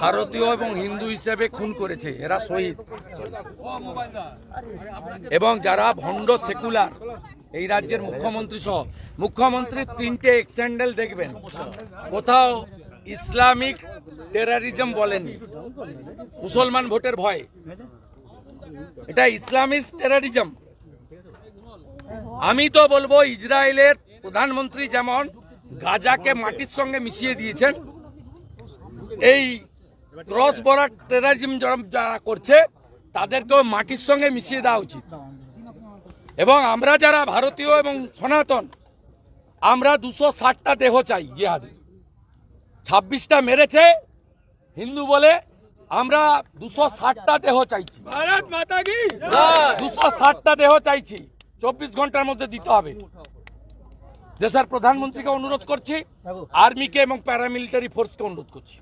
ভারতীয় এবং হিন্দু হিসেবে খুন করেছে, এরা শহীদ। এবং যারা ভণ্ড সেকুলার, এই রাজ্যের মুখ্যমন্ত্রী সহ মুখ্যমন্ত্রীর তিনটে এক্সেন্ডেল দেখবেন। কোথাও ইসলামিক টেরারিজম বলেনি। মুসলমান ভোটের ভয়। এটা ইসলামিস্ট টেরারিজম আমি তো বলব, ইসরায়েলের প্রধানমন্ত্রী যেমন গাজাকে মাটির সঙ্গে মিশিয়ে দিয়েছেন এই ক্রস বর্ডার টেরারিজম যারা করছে তাদেরকেও মাটির সঙ্গে মিশিয়ে দেওয়া উচিত। এবং আমরা যারা ভারতীয় এবং সনাতন আমরা দুশো ষাটটা দেহ চাই জিহাদে। ছাব্বিশটা মেরেছে হিন্দু বলে আমরা দুশো ষাটটা দেহ চাইছি। দুশো ষাটটা দেহ চাইছি। চব্বিশ ঘণ্টার মধ্যে দিতে হবে। দেশের প্রধানমন্ত্রীকে অনুরোধ করছি আর্মিকে এবং প্যারামিলিটারি ফোর্সকে অনুরোধ করছি।